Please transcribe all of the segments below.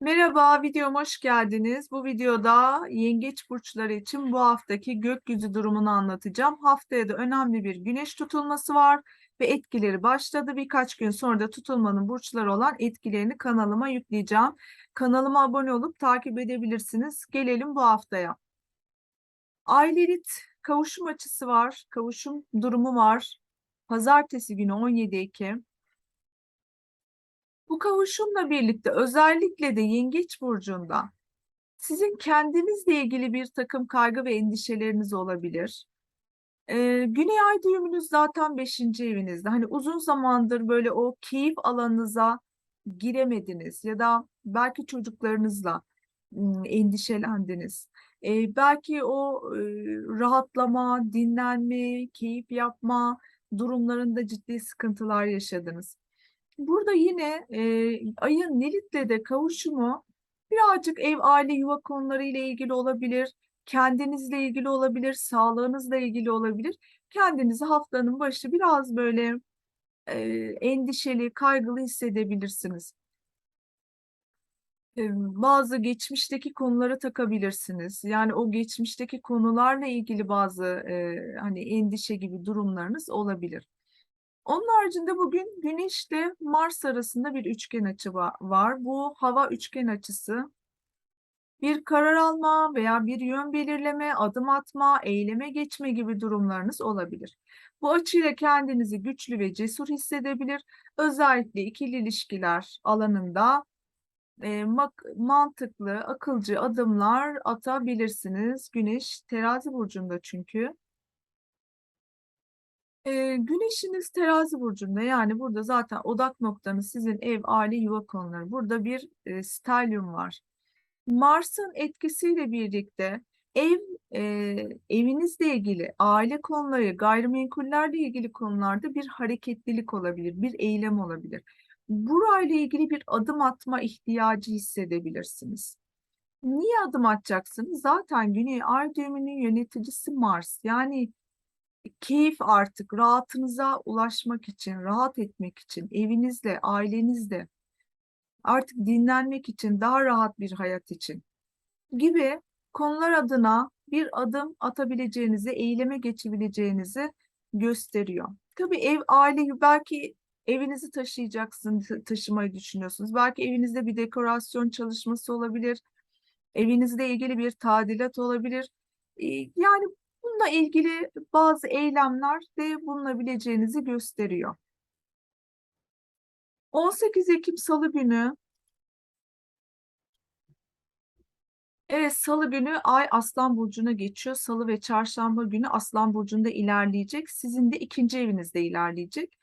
Merhaba, videoma hoş geldiniz. Bu videoda yengeç burçları için bu haftaki gökyüzü durumunu anlatacağım. Haftaya da önemli bir güneş tutulması var ve etkileri başladı. Birkaç gün sonra da tutulmanın burçları olan etkilerini kanalıma yükleyeceğim. Kanalıma abone olup takip edebilirsiniz. Gelelim bu haftaya. Ailelit kavuşum açısı var, kavuşum durumu var. Pazartesi günü 17 Ekim. Bu kavuşumla birlikte özellikle de Yengeç burcunda sizin kendinizle ilgili bir takım kaygı ve endişeleriniz olabilir. Ee, Güney ay düğümünüz zaten 5. evinizde. Hani uzun zamandır böyle o keyif alanınıza giremediniz ya da belki çocuklarınızla endişelendiniz. Ee, belki o e, rahatlama, dinlenme, keyif yapma durumlarında ciddi sıkıntılar yaşadınız. Burada yine e, ayın Lilith'le de kavuşumu birazcık ev, aile, yuva konuları ile ilgili olabilir. Kendinizle ilgili olabilir, sağlığınızla ilgili olabilir. Kendinizi haftanın başı biraz böyle e, endişeli, kaygılı hissedebilirsiniz. E, bazı geçmişteki konulara takabilirsiniz. Yani o geçmişteki konularla ilgili bazı e, hani endişe gibi durumlarınız olabilir. Onun haricinde bugün Güneş ile Mars arasında bir üçgen açı va- var. Bu hava üçgen açısı. Bir karar alma veya bir yön belirleme, adım atma, eyleme geçme gibi durumlarınız olabilir. Bu açıyla kendinizi güçlü ve cesur hissedebilir. Özellikle ikili ilişkiler alanında e, mantıklı, akılcı adımlar atabilirsiniz. Güneş terazi burcunda çünkü. Ee, güneşiniz terazi burcunda yani burada zaten odak noktanız sizin ev, aile, yuva konuları. Burada bir e, stelyum var. Mars'ın etkisiyle birlikte ev e, evinizle ilgili, aile konuları, gayrimenkullerle ilgili konularda bir hareketlilik olabilir, bir eylem olabilir. Burayla ilgili bir adım atma ihtiyacı hissedebilirsiniz. Niye adım atacaksınız? Zaten Güney Ay düğümünün yöneticisi Mars. Yani keyif artık rahatınıza ulaşmak için, rahat etmek için, evinizle, ailenizle, artık dinlenmek için, daha rahat bir hayat için gibi konular adına bir adım atabileceğinizi, eyleme geçebileceğinizi gösteriyor. Tabii ev, aile, belki evinizi taşıyacaksınız, taşımayı düşünüyorsunuz. Belki evinizde bir dekorasyon çalışması olabilir. Evinizle ilgili bir tadilat olabilir. Yani bununla ilgili bazı eylemler de bulunabileceğinizi gösteriyor. 18 Ekim Salı günü, evet Salı günü Ay Aslan Burcu'na geçiyor. Salı ve Çarşamba günü Aslan Burcu'nda ilerleyecek. Sizin de ikinci evinizde ilerleyecek.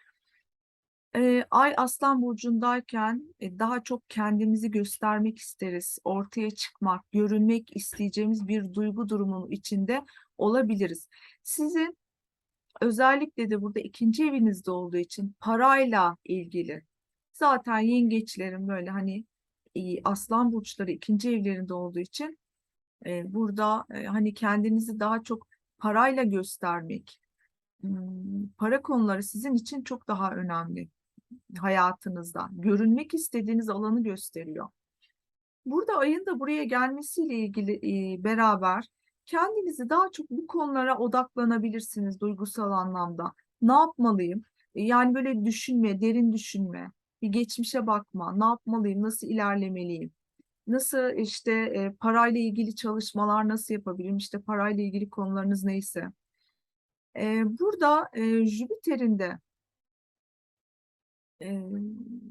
Ee, Ay Aslan Burcu'ndayken e, daha çok kendimizi göstermek isteriz. Ortaya çıkmak, görünmek isteyeceğimiz bir duygu durumunun içinde olabiliriz. Sizin özellikle de burada ikinci evinizde olduğu için parayla ilgili zaten yengeçlerin böyle hani e, aslan burçları ikinci evlerinde olduğu için e, burada e, hani kendinizi daha çok parayla göstermek, hmm, para konuları sizin için çok daha önemli hayatınızda. Görünmek istediğiniz alanı gösteriyor. Burada ayın da buraya gelmesiyle ilgili beraber kendinizi daha çok bu konulara odaklanabilirsiniz duygusal anlamda. Ne yapmalıyım? E, Yani böyle düşünme, derin düşünme, bir geçmişe bakma. Ne yapmalıyım? Nasıl ilerlemeliyim? Nasıl işte e, parayla ilgili çalışmalar nasıl yapabilirim? İşte parayla ilgili konularınız neyse. E, burada e, Jüpiter'in de ee,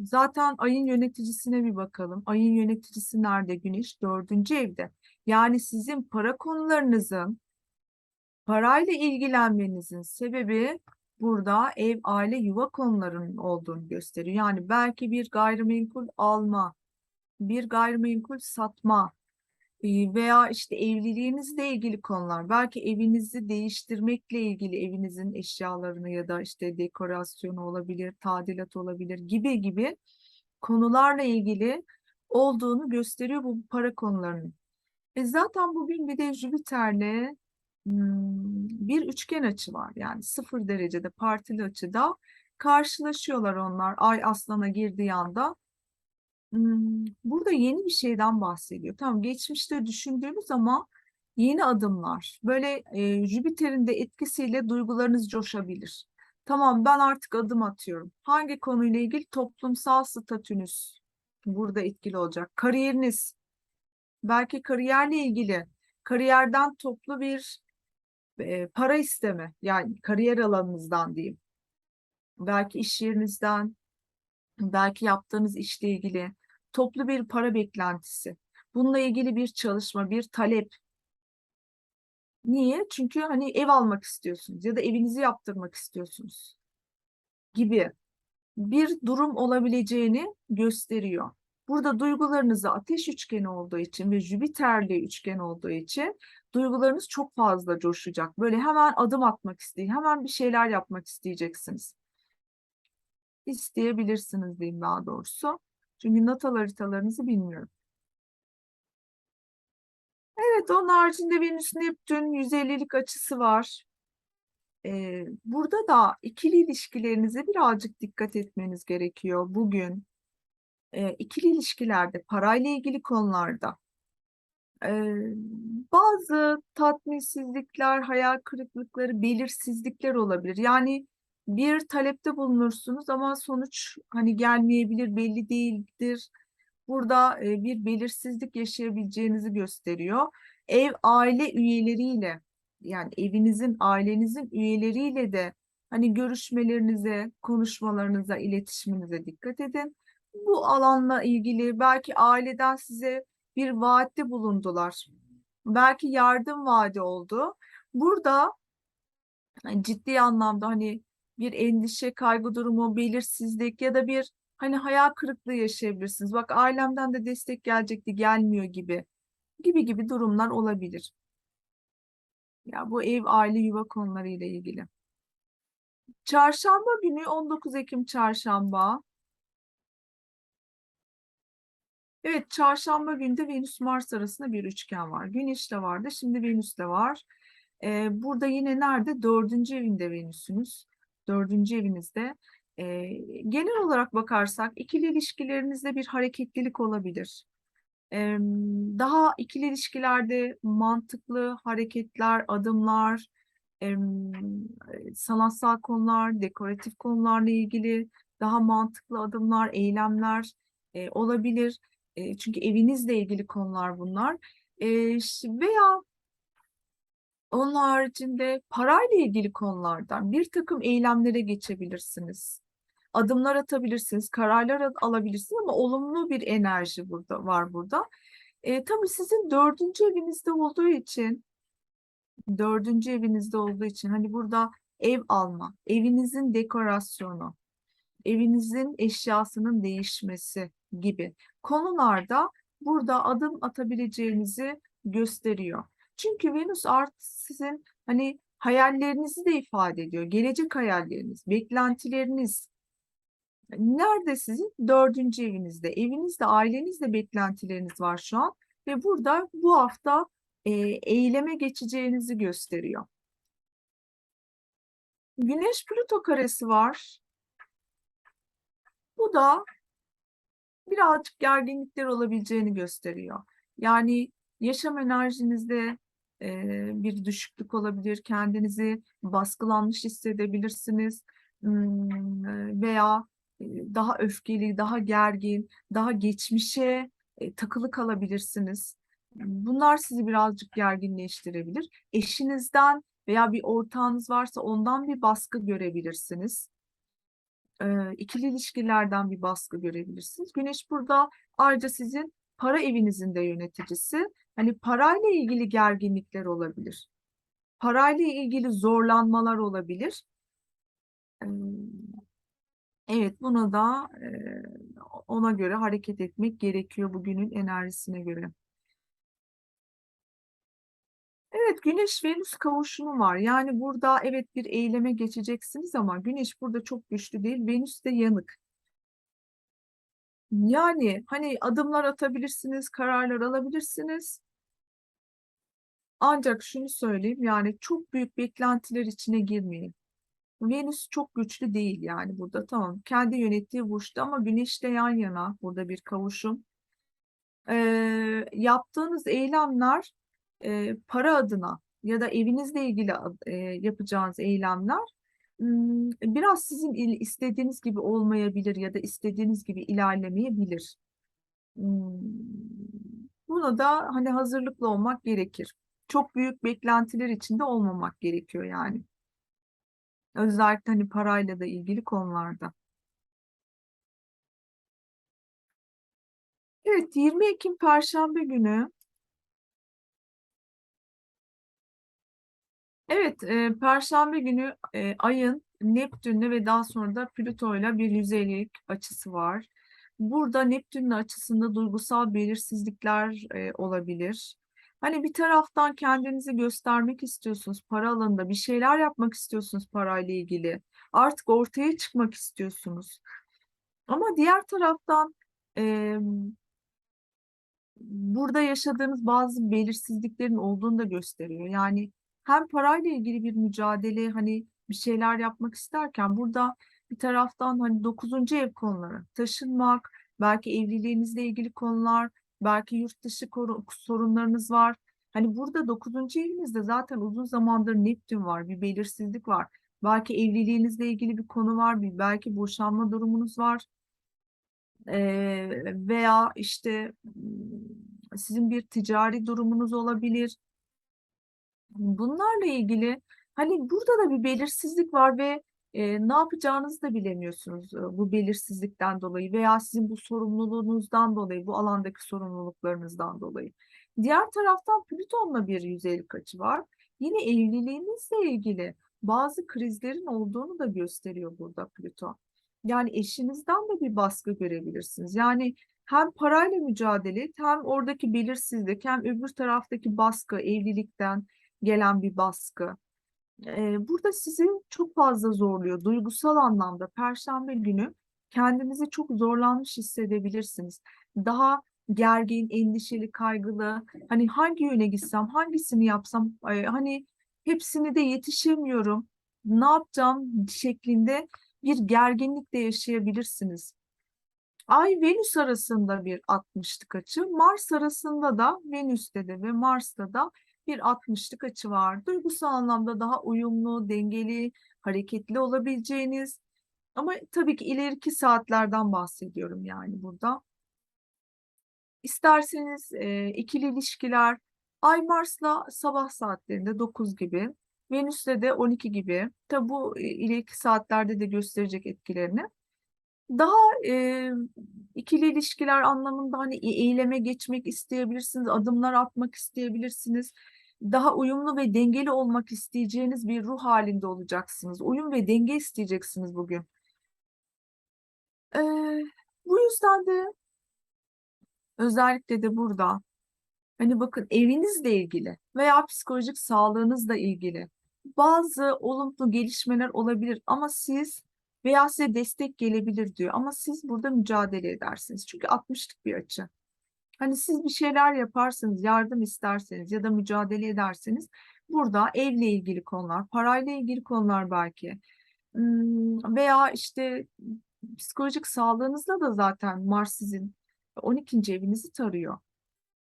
zaten ayın yöneticisine bir bakalım. Ayın yöneticisi nerede? Güneş dördüncü evde. Yani sizin para konularınızın, parayla ilgilenmenizin sebebi burada ev, aile, yuva konularının olduğunu gösteriyor. Yani belki bir gayrimenkul alma, bir gayrimenkul satma, e, veya işte evliliğinizle ilgili konular, belki evinizi değiştirmekle ilgili evinizin eşyalarını ya da işte dekorasyonu olabilir, tadilat olabilir gibi gibi konularla ilgili olduğunu gösteriyor bu para konularının. E zaten bugün bir de Jüpiter'le hmm, bir üçgen açı var. Yani sıfır derecede partili açıda karşılaşıyorlar onlar. Ay Aslan'a girdiği anda Hmm, Burada yeni bir şeyden bahsediyor. Tamam, geçmişte düşündüğünüz ama yeni adımlar. Böyle e, Jüpiter'in de etkisiyle duygularınız coşabilir. Tamam, ben artık adım atıyorum. Hangi konuyla ilgili? Toplumsal statünüz burada etkili olacak. Kariyeriniz, belki kariyerle ilgili, kariyerden toplu bir e, para isteme, yani kariyer alanınızdan diyeyim. Belki iş yerinizden, belki yaptığınız işle ilgili toplu bir para beklentisi. Bununla ilgili bir çalışma, bir talep. Niye? Çünkü hani ev almak istiyorsunuz ya da evinizi yaptırmak istiyorsunuz gibi bir durum olabileceğini gösteriyor. Burada duygularınızı ateş üçgeni olduğu için ve Jüpiterli üçgen olduğu için duygularınız çok fazla coşacak. Böyle hemen adım atmak isteyin, hemen bir şeyler yapmak isteyeceksiniz. İsteyebilirsiniz diyeyim daha doğrusu. Çünkü natal haritalarınızı bilmiyorum. Evet, onun haricinde Venüs Neptün 150'lik açısı var. Ee, burada da ikili ilişkilerinize birazcık dikkat etmeniz gerekiyor bugün. Ee, ikili ilişkilerde, parayla ilgili konularda. Ee, bazı tatminsizlikler, hayal kırıklıkları, belirsizlikler olabilir. Yani bir talepte bulunursunuz ama sonuç hani gelmeyebilir, belli değildir. Burada e, bir belirsizlik yaşayabileceğinizi gösteriyor. Ev aile üyeleriyle yani evinizin, ailenizin üyeleriyle de hani görüşmelerinize, konuşmalarınıza, iletişiminize dikkat edin. Bu alanla ilgili belki aileden size bir vaatte bulundular. Belki yardım vaadi oldu. Burada hani ciddi anlamda hani bir endişe, kaygı durumu, belirsizlik ya da bir hani hayal kırıklığı yaşayabilirsiniz. Bak ailemden de destek gelecekti, gelmiyor gibi gibi gibi durumlar olabilir. Ya bu ev, aile, yuva konuları ile ilgili. Çarşamba günü 19 Ekim çarşamba. Evet, çarşamba günde Venüs Mars arasında bir üçgen var. Güneş de vardı, şimdi Venüs de var. Ee, burada yine nerede? Dördüncü evinde Venüs'ünüz. Dördüncü evinizde. Ee, genel olarak bakarsak ikili ilişkilerinizde bir hareketlilik olabilir. Ee, daha ikili ilişkilerde mantıklı hareketler, adımlar, em, sanatsal konular, dekoratif konularla ilgili daha mantıklı adımlar, eylemler e, olabilir. Çünkü evinizle ilgili konular bunlar. Veya onun haricinde parayla ilgili konulardan bir takım eylemlere geçebilirsiniz. Adımlar atabilirsiniz, kararlar al- alabilirsiniz ama olumlu bir enerji burada var burada. E, tabii sizin dördüncü evinizde olduğu için, dördüncü evinizde olduğu için hani burada ev alma, evinizin dekorasyonu, evinizin eşyasının değişmesi gibi konularda burada adım atabileceğinizi gösteriyor. Çünkü Venüs artı sizin hani hayallerinizi de ifade ediyor. Gelecek hayalleriniz, beklentileriniz. Nerede sizin? Dördüncü evinizde. Evinizde, ailenizde beklentileriniz var şu an. Ve burada bu hafta e, eyleme geçeceğinizi gösteriyor. Güneş Plüto karesi var. Bu da birazcık gerginlikler olabileceğini gösteriyor. Yani yaşam enerjinizde e, bir düşüklük olabilir, kendinizi baskılanmış hissedebilirsiniz Hmm, veya e, daha öfkeli, daha gergin, daha geçmişe e, takılı kalabilirsiniz. Bunlar sizi birazcık gerginleştirebilir. Eşinizden veya bir ortağınız varsa ondan bir baskı görebilirsiniz e, ikili ilişkilerden bir baskı görebilirsiniz. Güneş burada ayrıca sizin para evinizin de yöneticisi. Hani parayla ilgili gerginlikler olabilir. Parayla ilgili zorlanmalar olabilir. Evet, buna da ona göre hareket etmek gerekiyor bugünün enerjisine göre. Evet, Güneş-Venüs kavuşumu var. Yani burada evet bir eyleme geçeceksiniz ama Güneş burada çok güçlü değil. Venüs de yanık. Yani hani adımlar atabilirsiniz, kararlar alabilirsiniz. Ancak şunu söyleyeyim yani çok büyük beklentiler içine girmeyin. Venüs çok güçlü değil yani burada tamam kendi yönettiği burçta ama Güneş'le yan yana burada bir kavuşum. Ee, yaptığınız eylemler e, para adına ya da evinizle ilgili e, yapacağınız eylemler biraz sizin istediğiniz gibi olmayabilir ya da istediğiniz gibi ilerlemeyebilir. Buna da hani hazırlıklı olmak gerekir. Çok büyük beklentiler içinde olmamak gerekiyor yani. Özellikle hani parayla da ilgili konularda. Evet, 20 Ekim Perşembe günü. Evet, e, Perşembe günü e, Ay'ın Neptün'le ve daha sonra da Plüto'yla bir yüzeylik açısı var. Burada Neptün'ün açısında duygusal belirsizlikler e, olabilir. Hani bir taraftan kendinizi göstermek istiyorsunuz para alanında, bir şeyler yapmak istiyorsunuz parayla ilgili. Artık ortaya çıkmak istiyorsunuz. Ama diğer taraftan e, burada yaşadığınız bazı belirsizliklerin olduğunu da gösteriyor. Yani hem parayla ilgili bir mücadele hani bir şeyler yapmak isterken burada bir taraftan hani dokuzuncu ev konuları taşınmak, belki evliliğinizle ilgili konular, belki yurt dışı sorunlarınız var. Hani burada dokuzuncu evinizde zaten uzun zamandır Neptün var, bir belirsizlik var. Belki evliliğinizle ilgili bir konu var, bir belki boşanma durumunuz var. Veya işte sizin bir ticari durumunuz olabilir. Bunlarla ilgili hani burada da bir belirsizlik var ve e, ne yapacağınızı da bilemiyorsunuz e, bu belirsizlikten dolayı veya sizin bu sorumluluğunuzdan dolayı, bu alandaki sorumluluklarınızdan dolayı. Diğer taraftan Plüton'la bir yüzeylik açı var. Yine evliliğinizle ilgili bazı krizlerin olduğunu da gösteriyor burada Plüton. Yani eşinizden de bir baskı görebilirsiniz. Yani hem parayla mücadele hem oradaki belirsizlik, hem öbür taraftaki baskı, evlilikten gelen bir baskı. Ee, burada sizi çok fazla zorluyor. Duygusal anlamda Perşembe günü kendinizi çok zorlanmış hissedebilirsiniz. Daha gergin, endişeli, kaygılı. Hani hangi yöne gitsem, hangisini yapsam, e, hani hepsini de yetişemiyorum. Ne yapacağım şeklinde bir gerginlik de yaşayabilirsiniz. Ay Venüs arasında bir 60'lık açı, Mars arasında da Venüs'te de ve Mars'ta da bir 60'lık açı var. Duygusal anlamda daha uyumlu, dengeli, hareketli olabileceğiniz ama tabii ki ileriki saatlerden bahsediyorum yani burada. İsterseniz e, ikili ilişkiler Ay Mars'la sabah saatlerinde 9 gibi, Venüs'le de 12 gibi. Tabii bu e, ileriki saatlerde de gösterecek etkilerini. Daha e, ikili ilişkiler anlamında hani e- eyleme geçmek isteyebilirsiniz, adımlar atmak isteyebilirsiniz. Daha uyumlu ve dengeli olmak isteyeceğiniz bir ruh halinde olacaksınız. Uyum ve denge isteyeceksiniz bugün. E, bu yüzden de özellikle de burada hani bakın evinizle ilgili veya psikolojik sağlığınızla ilgili bazı olumlu gelişmeler olabilir ama siz veya size destek gelebilir diyor ama siz burada mücadele edersiniz. Çünkü 60'lık bir açı. Hani siz bir şeyler yaparsınız, yardım isterseniz ya da mücadele ederseniz burada evle ilgili konular, parayla ilgili konular belki veya işte psikolojik sağlığınızda da zaten Mars sizin 12. evinizi tarıyor.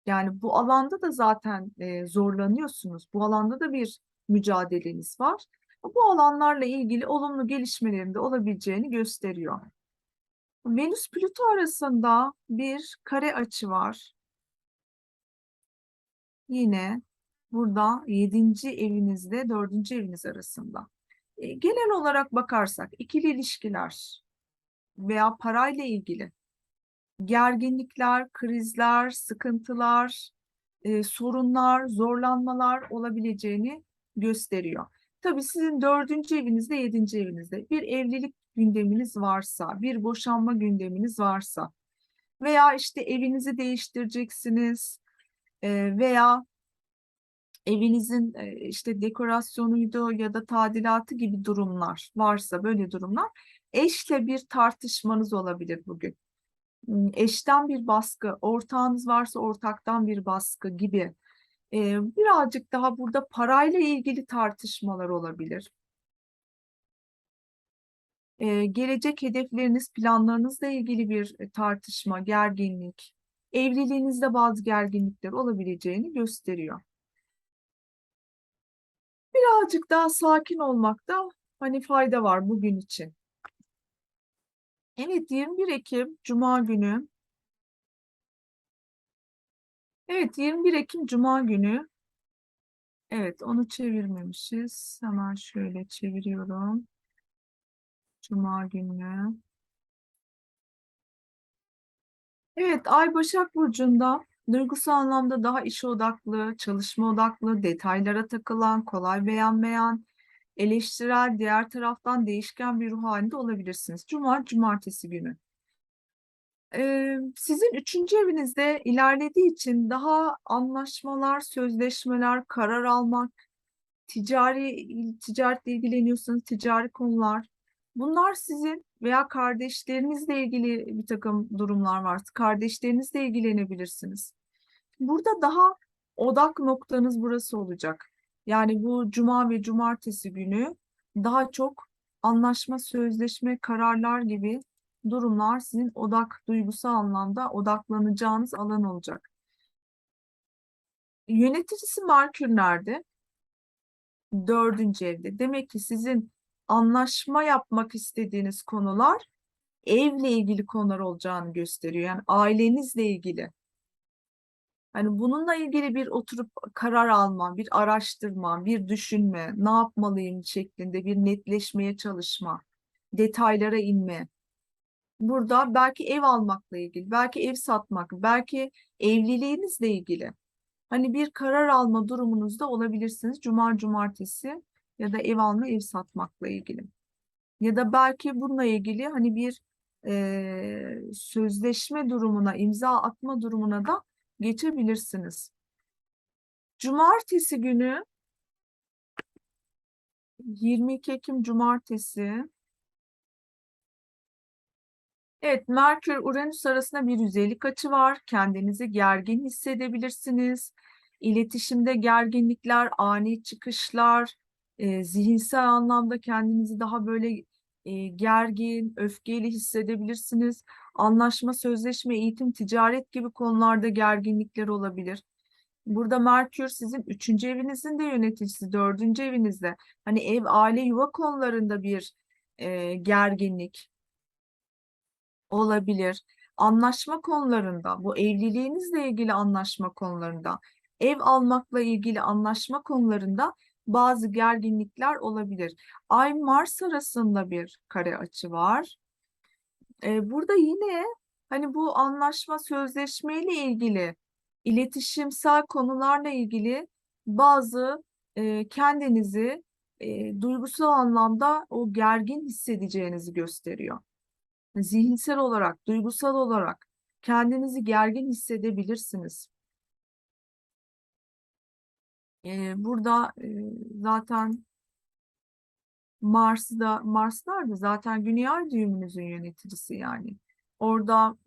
Yani bu alanda da zaten e, zorlanıyorsunuz. Bu alanda da bir mücadeleniz var. Bu alanlarla ilgili olumlu gelişmelerin de olabileceğini gösteriyor. Venüs Plüto arasında bir kare açı var. Yine burada 7. evinizle 4. eviniz arasında. E, genel olarak bakarsak ikili ilişkiler veya parayla ilgili gerginlikler, krizler, sıkıntılar, e, sorunlar, zorlanmalar olabileceğini gösteriyor. Tabii sizin dördüncü evinizde, yedinci evinizde bir evlilik gündeminiz varsa, bir boşanma gündeminiz varsa veya işte evinizi değiştireceksiniz e, veya evinizin e, işte dekorasyonuydu ya da tadilatı gibi durumlar varsa böyle durumlar eşle bir tartışmanız olabilir bugün. Hmm, Eşten bir baskı, ortağınız varsa ortaktan bir baskı gibi e, birazcık daha burada parayla ilgili tartışmalar olabilir. E, gelecek hedefleriniz, planlarınızla ilgili bir e, tartışma, gerginlik, evliliğinizde bazı gerginlikler olabileceğini gösteriyor. Birazcık daha sakin olmakta hani fayda var bugün için. Evet 21 Ekim Cuma günü. Evet 21 Ekim Cuma günü. Evet onu çevirmemişiz. Hemen şöyle çeviriyorum. Cuma günü. Evet Ay Başak Burcu'nda duygusal anlamda daha iş odaklı, çalışma odaklı, detaylara takılan, kolay beğenmeyen, eleştirel, diğer taraftan değişken bir ruh halinde olabilirsiniz. Cuma, cumartesi günü. Ee, sizin üçüncü evinizde ilerlediği için daha anlaşmalar, sözleşmeler, karar almak, ticari ticaretle ilgileniyorsanız ticari konular. Bunlar sizin veya kardeşlerinizle ilgili bir takım durumlar varsa kardeşlerinizle ilgilenebilirsiniz. Burada daha odak noktanız burası olacak. Yani bu cuma ve cumartesi günü daha çok anlaşma, sözleşme, kararlar gibi durumlar sizin odak, duygusal anlamda odaklanacağınız alan olacak. Yöneticisi Merkür nerede? Dördüncü evde. Demek ki sizin anlaşma yapmak istediğiniz konular evle ilgili konular olacağını gösteriyor. Yani ailenizle ilgili. Hani bununla ilgili bir oturup karar alma, bir araştırma, bir düşünme, ne yapmalıyım şeklinde bir netleşmeye çalışma, detaylara inme. Burada belki ev almakla ilgili, belki ev satmak, belki evliliğinizle ilgili. Hani bir karar alma durumunuzda olabilirsiniz. Cuma, cumartesi ya da ev alma, ev satmakla ilgili. Ya da belki bununla ilgili hani bir e, sözleşme durumuna, imza atma durumuna da geçebilirsiniz. Cumartesi günü 22 Ekim Cumartesi Evet, Merkür Uranüs arasında bir yüzeylik açı var. Kendinizi gergin hissedebilirsiniz. İletişimde gerginlikler, ani çıkışlar, e, zihinsel anlamda kendinizi daha böyle e, gergin, öfkeli hissedebilirsiniz. Anlaşma, sözleşme, eğitim, ticaret gibi konularda gerginlikler olabilir. Burada Merkür sizin üçüncü evinizin de yöneticisi, dördüncü evinizde. Hani ev, aile, yuva konularında bir e, gerginlik olabilir. Anlaşma konularında, bu evliliğinizle ilgili anlaşma konularında, ev almakla ilgili anlaşma konularında bazı gerginlikler olabilir. Ay Mars arasında bir kare açı var. Ee, burada yine hani bu anlaşma sözleşmeyle ilgili iletişimsel konularla ilgili bazı e, kendinizi e, duygusal anlamda o gergin hissedeceğinizi gösteriyor. Zihinsel olarak, duygusal olarak kendinizi gergin hissedebilirsiniz. Ee, burada e, zaten Mars'da Mars nerede? Zaten Güney Ay düğümünüzün yöneticisi yani. Orada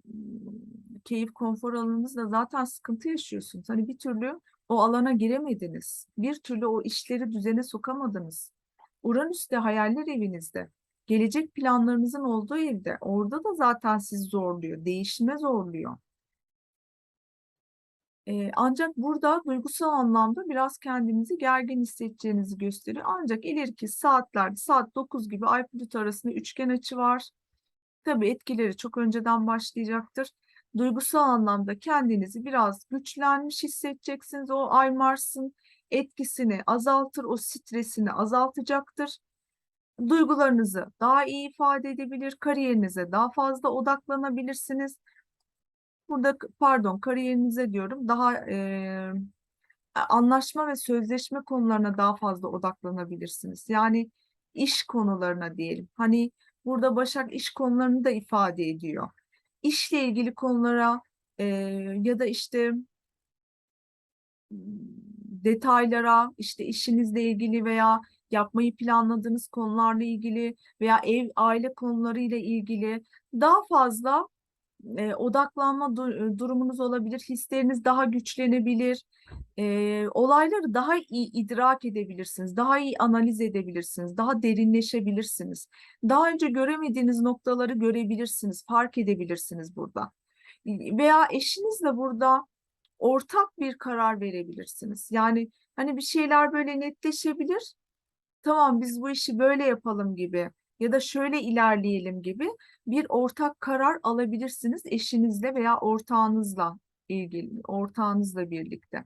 keyif konfor alanınızda zaten sıkıntı yaşıyorsunuz. Hani bir türlü o alana giremediniz. Bir türlü o işleri düzene sokamadınız. Uranüs de hayaller evinizde. Gelecek planlarınızın olduğu evde. Orada da zaten sizi zorluyor. Değişime zorluyor. Ee, ancak burada duygusal anlamda biraz kendinizi gergin hissedeceğinizi gösteriyor. Ancak ileriki saatlerde saat 9 gibi Ay Plüto arasında üçgen açı var. Tabii etkileri çok önceden başlayacaktır. Duygusal anlamda kendinizi biraz güçlenmiş hissedeceksiniz. O Ay Mars'ın etkisini azaltır, o stresini azaltacaktır. Duygularınızı daha iyi ifade edebilir, kariyerinize daha fazla odaklanabilirsiniz. Burada pardon kariyerinize diyorum daha e, anlaşma ve sözleşme konularına daha fazla odaklanabilirsiniz. Yani iş konularına diyelim. Hani burada Başak iş konularını da ifade ediyor. İşle ilgili konulara e, ya da işte detaylara, işte işinizle ilgili veya yapmayı planladığınız konularla ilgili veya ev, aile konularıyla ilgili daha fazla e, odaklanma du- durumunuz olabilir. Hisleriniz daha güçlenebilir. e, olayları daha iyi idrak edebilirsiniz, daha iyi analiz edebilirsiniz, daha derinleşebilirsiniz. Daha önce göremediğiniz noktaları görebilirsiniz, fark edebilirsiniz burada. Veya eşinizle burada ortak bir karar verebilirsiniz. Yani hani bir şeyler böyle netleşebilir. Tamam biz bu işi böyle yapalım gibi ya da şöyle ilerleyelim gibi bir ortak karar alabilirsiniz eşinizle veya ortağınızla ilgili, ortağınızla birlikte.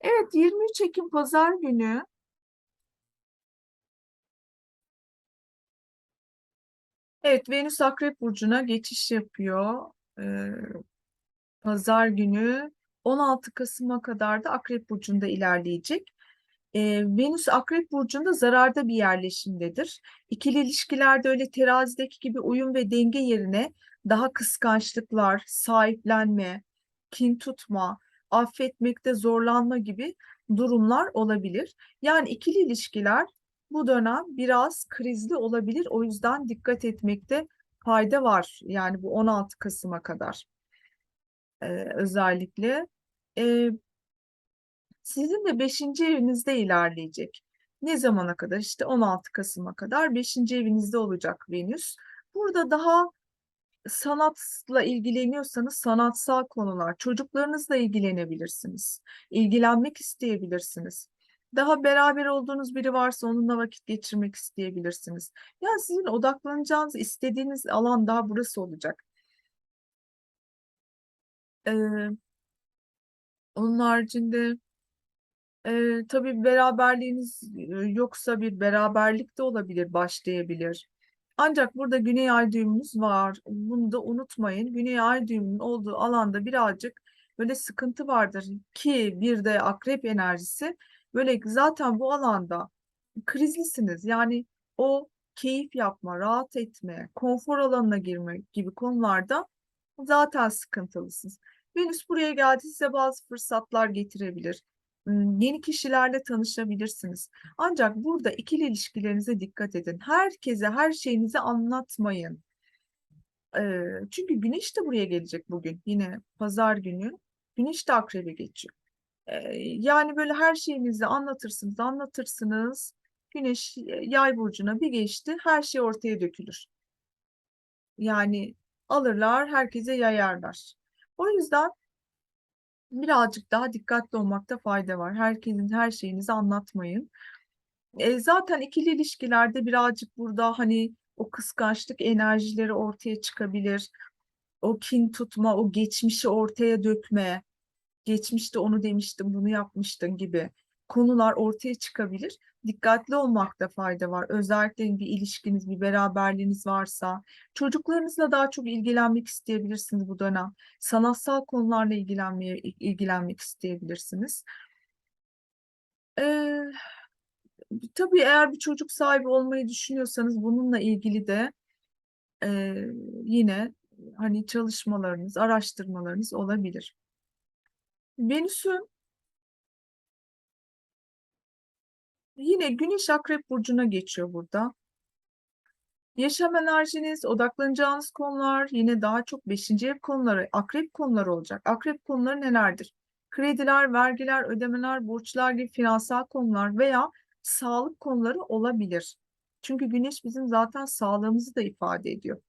Evet 23 Ekim Pazar günü Evet Venüs Akrep Burcu'na geçiş yapıyor. Ee, Pazar günü 16 Kasım'a kadar da Akrep Burcu'nda ilerleyecek. Ee, Venüs Akrep Burcu'nda zararda bir yerleşimdedir. İkili ilişkilerde öyle terazideki gibi uyum ve denge yerine daha kıskançlıklar, sahiplenme, kin tutma, affetmekte zorlanma gibi durumlar olabilir. Yani ikili ilişkiler bu dönem biraz krizli olabilir. O yüzden dikkat etmekte fayda var. Yani bu 16 Kasım'a kadar e, özellikle. E, sizin de 5. evinizde ilerleyecek. Ne zamana kadar? İşte 16 Kasım'a kadar 5. evinizde olacak Venüs. Burada daha sanatla ilgileniyorsanız sanatsal konular, çocuklarınızla ilgilenebilirsiniz. İlgilenmek isteyebilirsiniz. Daha beraber olduğunuz biri varsa onunla vakit geçirmek isteyebilirsiniz. Yani sizin odaklanacağınız, istediğiniz alan daha burası olacak. Ee, onun haricinde e, tabii beraberliğiniz yoksa bir beraberlik de olabilir, başlayabilir. Ancak burada Güney Ay düğümümüz var. Bunu da unutmayın. Güney Ay düğümünün olduğu alanda birazcık böyle sıkıntı vardır ki bir de akrep enerjisi böyle zaten bu alanda krizlisiniz. Yani o keyif yapma, rahat etme, konfor alanına girme gibi konularda zaten sıkıntılısınız. Venüs buraya geldi size bazı fırsatlar getirebilir. Yeni kişilerle tanışabilirsiniz. Ancak burada ikili ilişkilerinize dikkat edin. Herkese her şeyinizi anlatmayın. Çünkü Güneş de buraya gelecek bugün. Yine pazar günü. Güneş de akrebe geçiyor. Yani böyle her şeyinizi anlatırsınız, anlatırsınız. Güneş yay burcuna bir geçti, her şey ortaya dökülür. Yani alırlar, herkese yayarlar. O yüzden birazcık daha dikkatli olmakta fayda var. Herkesin her şeyinizi anlatmayın. E, zaten ikili ilişkilerde birazcık burada hani o kıskançlık enerjileri ortaya çıkabilir. O kin tutma, o geçmişi ortaya dökme, geçmişte onu demiştim, bunu yapmıştın gibi konular ortaya çıkabilir. Dikkatli olmakta fayda var. Özellikle bir ilişkiniz, bir beraberliğiniz varsa, çocuklarınızla daha çok ilgilenmek isteyebilirsiniz bu dönem. Sanatsal konularla ilgilenmeye ilgilenmek isteyebilirsiniz. Ee, tabii eğer bir çocuk sahibi olmayı düşünüyorsanız bununla ilgili de e, yine hani çalışmalarınız, araştırmalarınız olabilir. Venüs'ün yine Güneş Akrep Burcu'na geçiyor burada. Yaşam enerjiniz, odaklanacağınız konular yine daha çok 5. ev konuları, akrep konuları olacak. Akrep konuları nelerdir? Krediler, vergiler, ödemeler, borçlar gibi finansal konular veya sağlık konuları olabilir. Çünkü güneş bizim zaten sağlığımızı da ifade ediyor.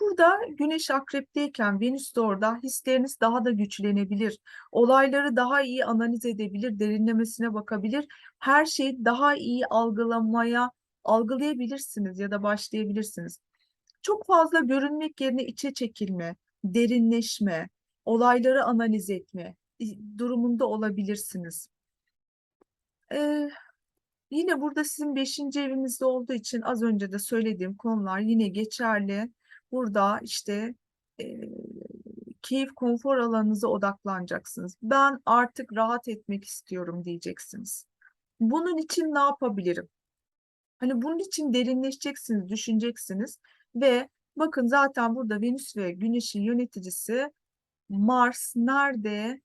Burada güneş akrepteyken Venüs de orada hisleriniz daha da güçlenebilir. Olayları daha iyi analiz edebilir, derinlemesine bakabilir. Her şeyi daha iyi algılamaya algılayabilirsiniz ya da başlayabilirsiniz. Çok fazla görünmek yerine içe çekilme, derinleşme, olayları analiz etme durumunda olabilirsiniz. Ee, yine burada sizin beşinci evinizde olduğu için az önce de söylediğim konular yine geçerli. Burada işte e, keyif konfor alanınıza odaklanacaksınız. Ben artık rahat etmek istiyorum diyeceksiniz. Bunun için ne yapabilirim? Hani bunun için derinleşeceksiniz, düşüneceksiniz ve bakın zaten burada Venüs ve Güneş'in yöneticisi Mars nerede?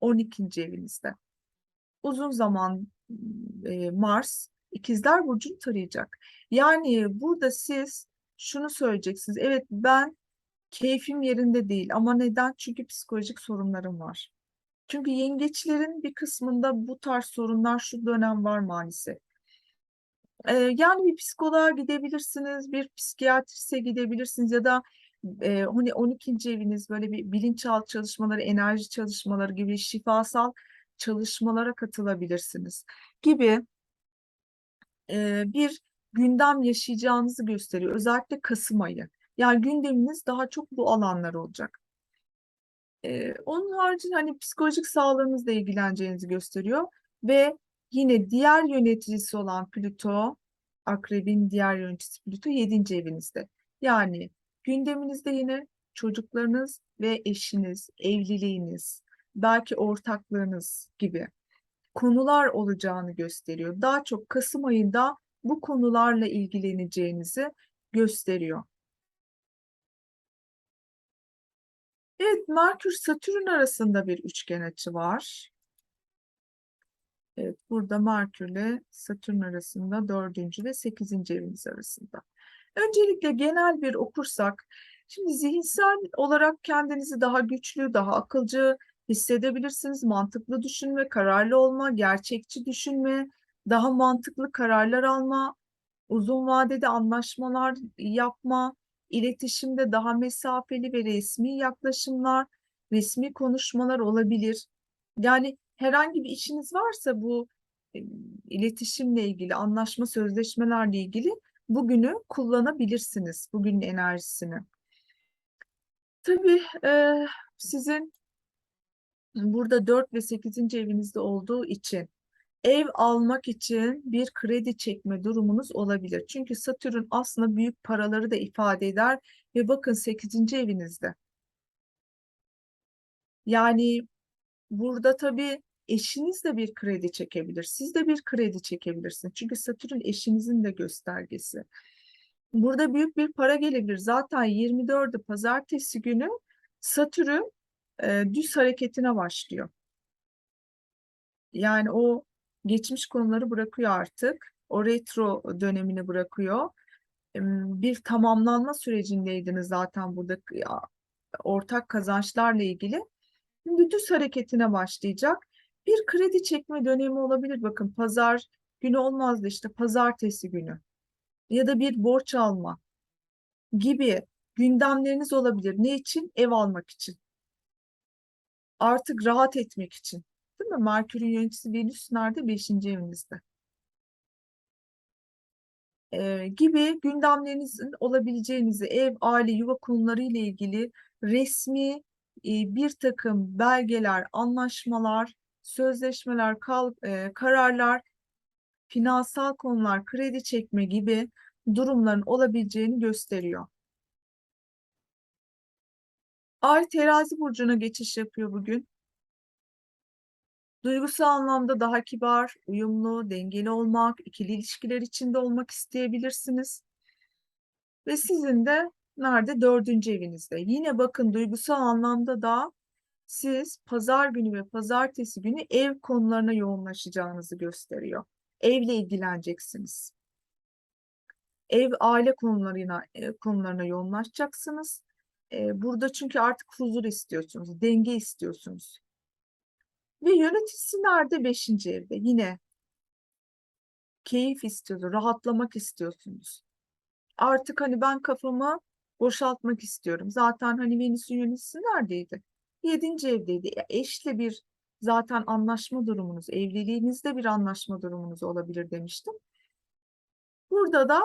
12. evinizde. Uzun zaman e, Mars İkizler Burcu'nu tarayacak. Yani burada siz şunu söyleyeceksiniz. Evet ben keyfim yerinde değil ama neden? Çünkü psikolojik sorunlarım var. Çünkü yengeçlerin bir kısmında bu tarz sorunlar şu dönem var maalesef. Ee, yani bir psikoloğa gidebilirsiniz, bir psikiyatriste gidebilirsiniz ya da e, hani 12. eviniz böyle bir bilinçaltı çalışmaları, enerji çalışmaları gibi şifasal çalışmalara katılabilirsiniz gibi e, bir gündem yaşayacağınızı gösteriyor. Özellikle Kasım ayı. Yani gündeminiz daha çok bu alanlar olacak. Ee, onun haricinde hani psikolojik sağlığınızla ilgileneceğinizi gösteriyor ve yine diğer yöneticisi olan Plüto, Akrebin diğer yöneticisi Plüto 7. evinizde. Yani gündeminizde yine çocuklarınız ve eşiniz, evliliğiniz, belki ortaklığınız gibi konular olacağını gösteriyor. Daha çok Kasım ayında bu konularla ilgileneceğinizi gösteriyor. Evet, Merkür-Satürn arasında bir üçgen açı var. Evet, burada Merkür ile Satürn arasında dördüncü ve sekizinci eviniz arasında. Öncelikle genel bir okursak, şimdi zihinsel olarak kendinizi daha güçlü, daha akılcı hissedebilirsiniz. Mantıklı düşünme, kararlı olma, gerçekçi düşünme, daha mantıklı kararlar alma, uzun vadede anlaşmalar yapma, iletişimde daha mesafeli ve resmi yaklaşımlar, resmi konuşmalar olabilir. Yani herhangi bir işiniz varsa bu e, iletişimle ilgili, anlaşma, sözleşmelerle ilgili bugünü kullanabilirsiniz, bugünün enerjisini. Tabii e, sizin burada 4 ve 8. evinizde olduğu için ev almak için bir kredi çekme durumunuz olabilir. Çünkü Satürn aslında büyük paraları da ifade eder ve bakın 8. evinizde. Yani burada tabii eşiniz de bir kredi çekebilir. Siz de bir kredi çekebilirsiniz. Çünkü Satürn eşinizin de göstergesi. Burada büyük bir para gelebilir. Zaten 24'ü pazartesi günü Satürn e, düz hareketine başlıyor. Yani o geçmiş konuları bırakıyor artık. O retro dönemini bırakıyor. Bir tamamlanma sürecindeydiniz zaten burada ortak kazançlarla ilgili. Şimdi düz hareketine başlayacak. Bir kredi çekme dönemi olabilir. Bakın pazar günü olmazdı işte pazartesi günü. Ya da bir borç alma gibi gündemleriniz olabilir. Ne için? Ev almak için. Artık rahat etmek için. Mi? Merkür'ün yöneticisi Venüs nerede? Beşinci evinizde. Ee, gibi gündemlerinizin olabileceğinizi ev, aile, yuva konuları ile ilgili resmi e, bir takım belgeler, anlaşmalar, sözleşmeler, kal, e, kararlar, finansal konular, kredi çekme gibi durumların olabileceğini gösteriyor. Ay terazi burcuna geçiş yapıyor bugün. Duygusal anlamda daha kibar, uyumlu, dengeli olmak, ikili ilişkiler içinde olmak isteyebilirsiniz. Ve sizin de nerede? Dördüncü evinizde. Yine bakın duygusal anlamda da siz pazar günü ve pazartesi günü ev konularına yoğunlaşacağınızı gösteriyor. Evle ilgileneceksiniz. Ev aile konularına e, konularına yoğunlaşacaksınız. E, burada çünkü artık huzur istiyorsunuz, denge istiyorsunuz. Ve yöneticisi nerede? Beşinci evde. Yine keyif istiyordu, rahatlamak istiyorsunuz. Artık hani ben kafamı boşaltmak istiyorum. Zaten hani Venüs'ün yöneticisi neredeydi? Yedinci evdeydi. E, eşle bir zaten anlaşma durumunuz, evliliğinizde bir anlaşma durumunuz olabilir demiştim. Burada da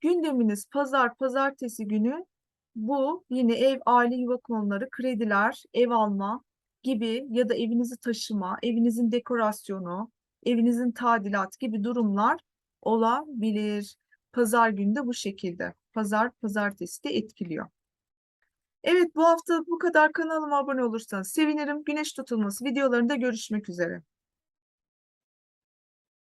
gündeminiz pazar, pazartesi günü bu yine ev, aile, yuva konuları, krediler, ev alma, gibi ya da evinizi taşıma, evinizin dekorasyonu, evinizin tadilat gibi durumlar olabilir. Pazar günü de bu şekilde. Pazar, pazartesi de etkiliyor. Evet bu hafta bu kadar kanalıma abone olursanız sevinirim. Güneş tutulması videolarında görüşmek üzere.